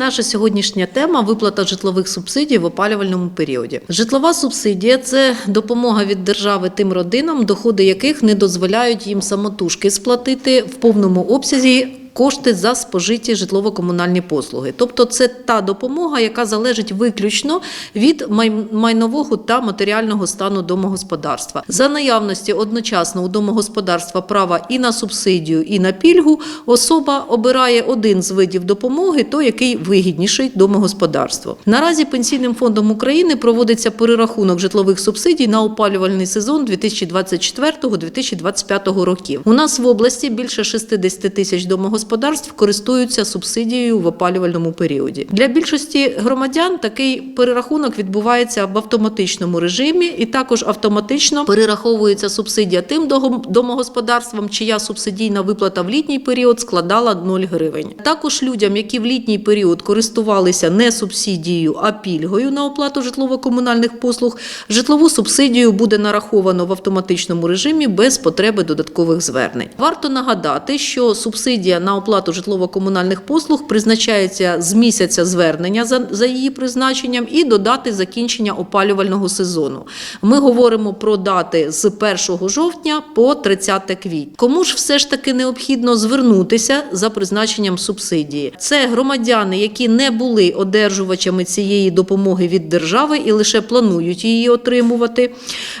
наша сьогоднішня тема виплата житлових субсидій в опалювальному періоді. Житлова субсидія це допомога від держави тим родинам, доходи яких не дозволяють їм самотужки сплатити в повному обсязі. Кошти за спожиті житлово-комунальні послуги, тобто це та допомога, яка залежить виключно від май- майнового та матеріального стану домогосподарства. За наявності одночасно у домогосподарства права і на субсидію, і на пільгу, особа обирає один з видів допомоги, той, який вигідніший домогосподарству. Наразі пенсійним фондом України проводиться перерахунок житлових субсидій на опалювальний сезон 2024-2025 років. У нас в області більше 60 тисяч домогосподарств користуються субсидією в опалювальному періоді. Для більшості громадян такий перерахунок відбувається в автоматичному режимі, і також автоматично перераховується субсидія тим домогосподарствам, чия субсидійна виплата в літній період складала 0 гривень. Також людям, які в літній період користувалися не субсидією, а пільгою на оплату житлово-комунальних послуг, житлову субсидію буде нараховано в автоматичному режимі без потреби додаткових звернень. Варто нагадати, що субсидія на оплату житлово-комунальних послуг призначається з місяця звернення за, за її призначенням і до дати закінчення опалювального сезону. Ми говоримо про дати з 1 жовтня по 30 квітня. Кому ж все ж таки необхідно звернутися за призначенням субсидії? Це громадяни, які не були одержувачами цієї допомоги від держави і лише планують її отримувати.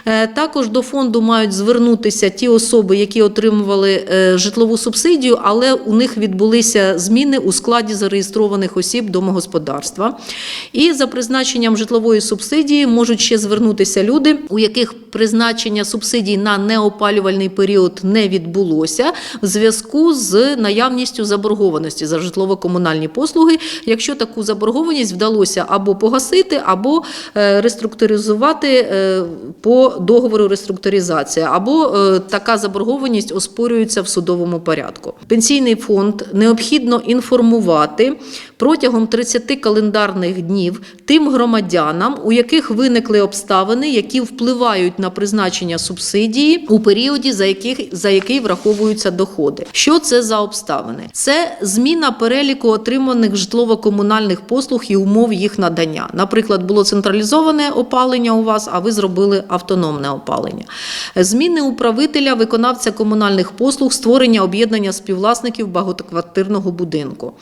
Е, Також до фонду мають звернутися ті особи, які отримували е, житлову субсидію, але у них відбулися зміни у складі зареєстрованих осіб домогосподарства. І за призначенням житлової субсидії можуть ще звернутися люди, у яких призначення субсидій на неопалювальний період не відбулося в зв'язку з наявністю заборгованості за житлово-комунальні послуги, якщо таку заборгованість вдалося або погасити, або е, реструктуризувати е, по договору реструктуризації, або е, така заборгованість оспорюється в судовому порядку. Пенсійний фонд необхідно інформувати протягом 30 календарних днів тим громадянам, у яких виникли обставини, які впливають на призначення субсидії у періоді, за яких за який враховуються доходи. Що це за обставини? Це зміна переліку отриманих житлово-комунальних послуг і умов їх надання. Наприклад, було централізоване опалення у вас, а ви зробили автономне опалення. Зміни управителя, виконавця комунальних послуг, створення об'єднання співвласників багатоквартирного будинку.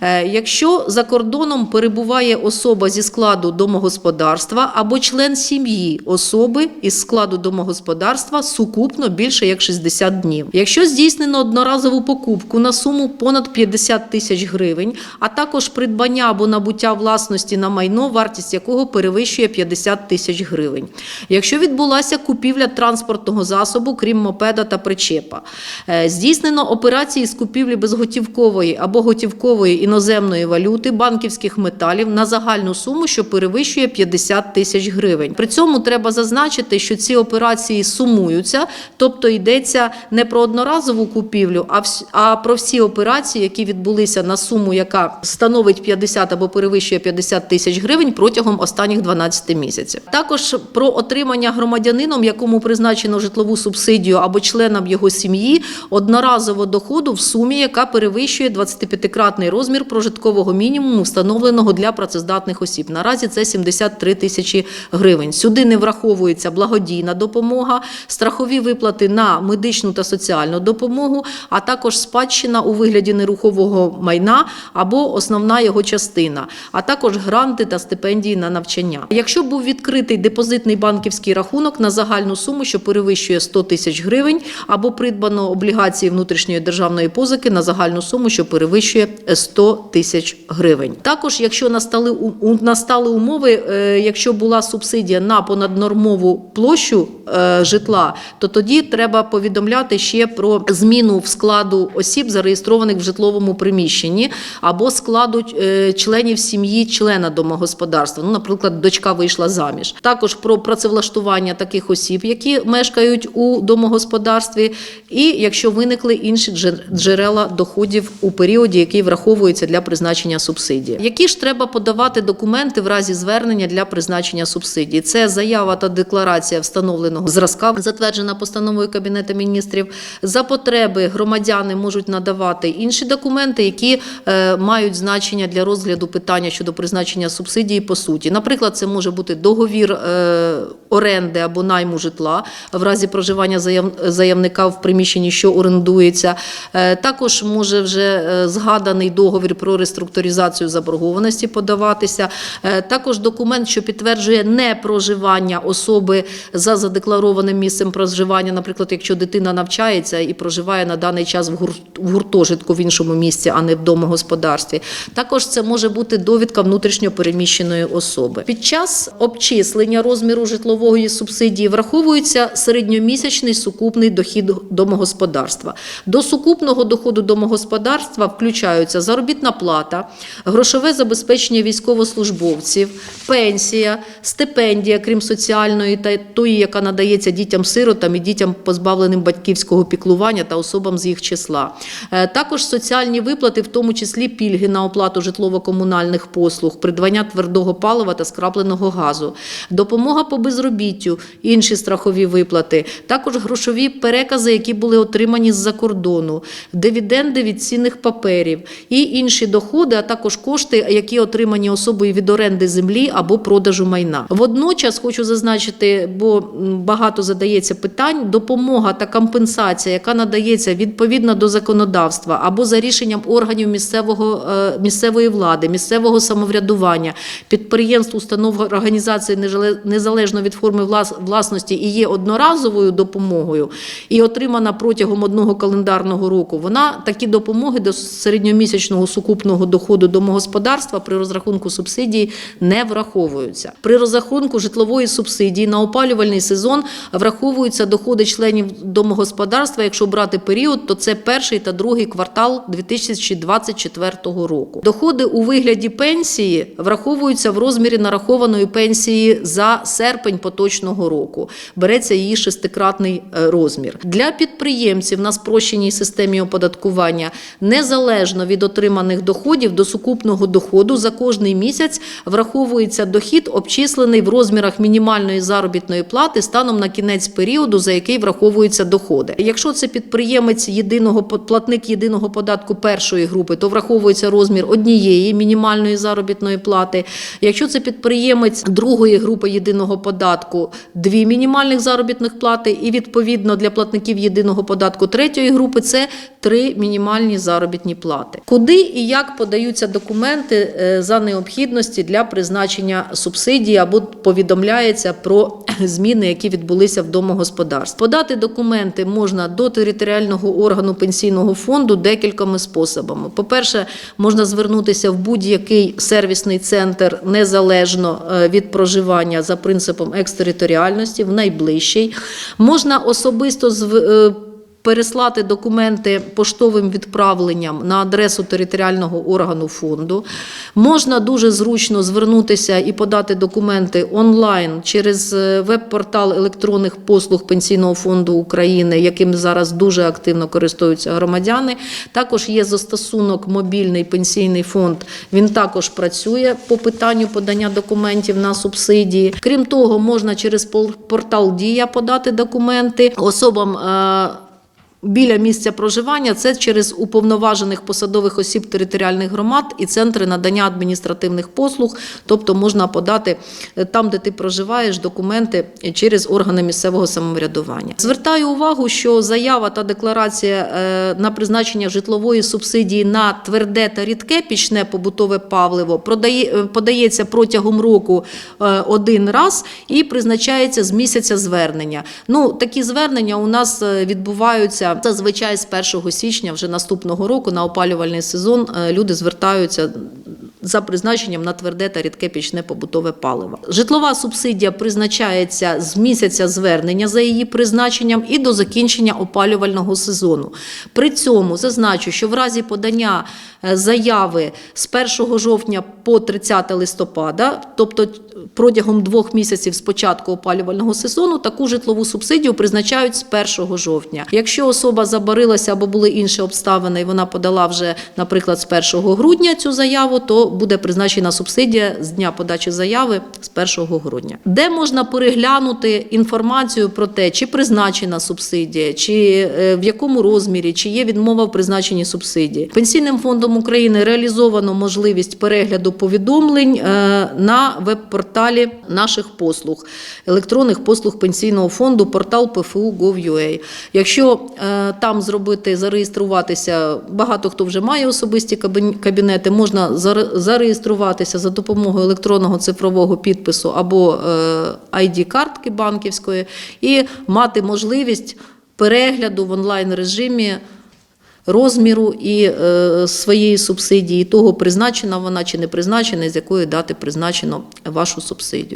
Е, Якщо за кордоном перебуває особа зі складу домогосподарства або член сім'ї особи із складу домогосподарства сукупно більше як 60 днів. Якщо здійснено одноразову покупку на суму понад 50 тисяч гривень, а також придбання або набуття власності на майно, вартість якого перевищує 50 тисяч гривень. Якщо відбулася купівля транспортного засобу, крім мопеда та причепа, Е, здійснено операції з купівлі безготівкової або готівкової іноземної валюти, банківських металів на загальну суму, що перевищує 50 тисяч гривень. При цьому треба зазначити, що ці операції сумуються, тобто йдеться не про одноразову купівлю, а про всі операції, які відбулися на суму, яка становить 50 або перевищує 50 тисяч гривень протягом останніх 12 місяців. Також про отримання громадянином, якому призначено житлову субсидію або членам його сім'ї, одноразово доходу в сумі, яка перевищує 25-кратний розмір прожиткового мінімуму, встановленого для працездатних осіб. Наразі це 73 тисячі гривень. Сюди не враховується благодійна допомога, страхові виплати на медичну та соціальну допомогу, а також спадщина у вигляді нерухового майна або основна його частина, а також гранти та стипендії на навчання. Якщо був відкритий депозитний банківський рахунок на загальну суму, що перевищує 100 тисяч гривень, або придбано облігації внутрішньої державної позики на загальну суму, що перевищує 100 тисяч гривень. Також, якщо настали у- настали умови, е, якщо була субсидія на понаднормову площу е, житла, то тоді треба повідомляти ще про зміну в складу осіб, зареєстрованих в житловому приміщенні, або складу е, членів сім'ї члена домогосподарства. Ну, наприклад, дочка вийшла заміж. Також про працевлаштування таких осіб, які мешкають у домогосподарстві, і якщо виникли інші джер- джерела доходів у періоді, який враховується для призначення. субсидії. Які ж треба подавати документи в разі звернення для призначення субсидії? Це заява та декларація встановленого зразка, затверджена постановою Кабінету міністрів. За потреби громадяни можуть надавати інші документи, які е, мають значення для розгляду питання щодо призначення субсидії по суті. Наприклад, це може бути договір е, оренди або найму житла в разі проживання заявника в приміщенні, що орендується. Е, Також може вже е, згаданий договір про реструктуризацію заборгованості подаватися. Е, Також документ, що підтверджує непроживання особи за задекларованим місцем проживання, наприклад, якщо дитина навчається і проживає на даний час в гуртожитку в іншому місці, а не в домогосподарстві. Також це може бути довідка внутрішньо переміщеної особи. Під час обчислення розміру житлової субсидії враховується середньомісячний сукупний дохід домогосподарства. До сукупного доходу домогосподарства включаються заробітна плата, грошове забезпечення військовослужбовців, пенсія, стипендія, крім соціальної та тої, яка надається дітям-сиротам і дітям, позбавленим батьківського піклування та особам з їх числа. Е, Також соціальні виплати, в тому числі пільги на оплату житлово-комунальних послуг, придбання твердого палива та скрапленого газу, допомога по безробіттю, інші страхові виплати, також грошові перекази, які були отримані з-за кордону, дивіденди від цінних паперів і інші доходи, а також кошти, які отримані особою від оренди землі або продажу майна. Водночас хочу зазначити, бо багато задається питань: допомога та компенсація, яка надається відповідно до законодавства або за рішенням органів місцевого е, місцевої влади, місцевого самоврядування, підприємств, установ організації незалежно від форми влас- власності і є одноразовою допомогою і отримана протягом одного календарного року. Вона такі допомоги до середньомісячного сукупного доходу домогосподарства при розрахунку субсидії не враховуються. При розрахунку житлової субсидії на опалювальний сезон враховуються доходи членів домогосподарства. Якщо брати період, то це перший та другий квартал 2024 року. Доходи у вигляді пенсії враховуються в розмірі нарахованої пенсії за серпень поточного року. Береться її шестикратний е, розмір. Для підприємців на спрощеній системі оподаткування незалежно від отриманих доходів до сукупного доходу за кожний місяць враховується дохід, обчислений в розмірах мінімальної заробітної плати станом на кінець періоду, за який враховуються доходи. Якщо це підприємець єдиного платник єдиного податку першої групи, то враховується розмір однієї мінімальної заробітної плати. Якщо це підприємець другої групи єдиного податку, дві мінімальних заробітних плати, і відповідно для платників єдиного податку третьої групи це три мінімальні заробітні плати. Куди і як подаються документи е, за необхідності для призначення субсидії або повідомляється про зміни, які відбулися в домогосподарстві. Подати документи можна до територіального органу пенсійного фонду декількома способами. По-перше, можна звернутися в будь-який сервісний центр незалежно е, від проживання за принципом екстериторіальності, в найближчий. Можна особисто е, переслати документи поштовим відправленням на адресу територіального органу фонду. Можна дуже зручно звернутися і подати документи онлайн через е, веб-портал електронних послуг Пенсійного фонду України, яким зараз дуже активно користуються громадяни. Також є застосунок мобільний пенсійний фонд. Він також працює по питанню подання документів на субсидії. Крім того, можна через портал Дія подати документи особам. Біля місця проживання це через уповноважених посадових осіб територіальних громад і центри надання адміністративних послуг, тобто можна подати е, там, де ти проживаєш, документи через органи місцевого самоврядування. Звертаю увагу, що заява та декларація е, на призначення житлової субсидії на тверде та рідке пічне побутове продає, е, подається протягом року один раз і призначається з місяця звернення. Ну такі звернення у нас е, зазвичай з 1 січня вже наступного року на опалювальний сезон. е, Люди звертаються за призначенням на тверде та рідке пічне побутове паливо. Житлова субсидія призначається з місяця звернення за її призначенням і до закінчення опалювального сезону. При цьому зазначу, що в разі подання е, заяви з 1 жовтня по 30 листопада, тобто протягом двох місяців з початку опалювального сезону таку житлову субсидію призначають з 1 жовтня. Якщо особа забарилася або були інші обставини, і вона подала вже, наприклад, з 1 грудня цю заяву, то буде призначена субсидія з дня подачі заяви з 1 грудня. Де можна переглянути інформацію про те, чи призначена субсидія, чи е, в якому розмірі, чи є відмова в призначенні субсидії. Пенсійним фондом України реалізовано можливість перегляду повідомлень е, на веб-порталі наших послуг, електронних послуг пенсійного фонду, портал PFU.gov.ua. Якщо е, там зробити, зареєструватися, багато хто вже має особисті кабінети, можна заре- зареєструватися за допомогою електронного цифрового підпису або ID-картки банківської і мати можливість перегляду в онлайн режимі розміру і е, своєї субсидії, того призначена вона чи не призначена, з якої дати призначено вашу субсидію.